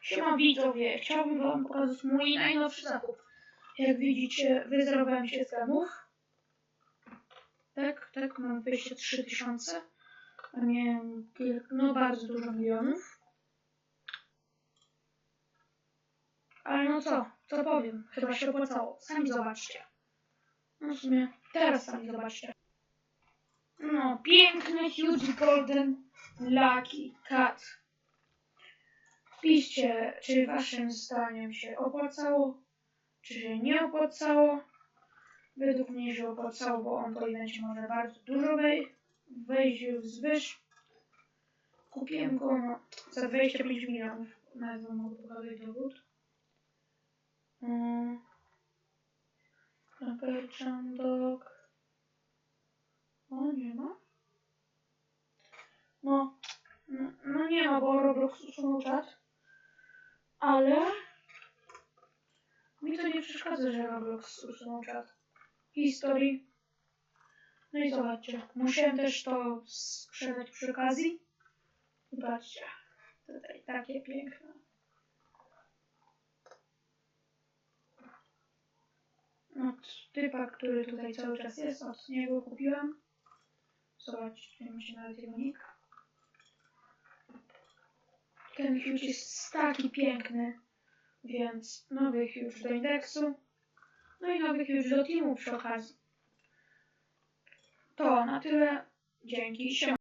Siema widzowie, chciałbym wam pokazać mój najnowszy zakup. Jak widzicie, wyzerowałem się z gemów. Tak, tak, mam 23 tysiące. Miałem kilk, no bardzo dużo milionów. Ale no co, co powiem, chyba się opłacało. Sami zobaczcie. No w sumie, teraz sami zobaczcie. No, piękny, huge golden lucky cat. Piszcie, czy waszym zdaniem się opłacało, czy się nie opłacało. Według mnie się opłacało, bo on po evencie może bardzo dużo wej wejść wzwyż. Kupiłem go no, za 25 milionów. Nawet wam mogę pokazać dowód. Mm. Perchan dog. O, nie ma? No, no, no nie ma, bo Roblox usunął czat. Ale mi to nie przeszkadza, że Roblox usunął czat. Historii. No i zobaczcie, musiałem też to sprzedać przy okazji. Patrzcie, tutaj takie piękne. Od typa, który tutaj cały czas jest, od niego kupiłem. Zobaczcie, tutaj macie nawet jego nick. Ten huge jest taki piękny, więc nowy huge do indeksu. No i nowy huge do teamu przy okazji. To na tyle. Dzięki.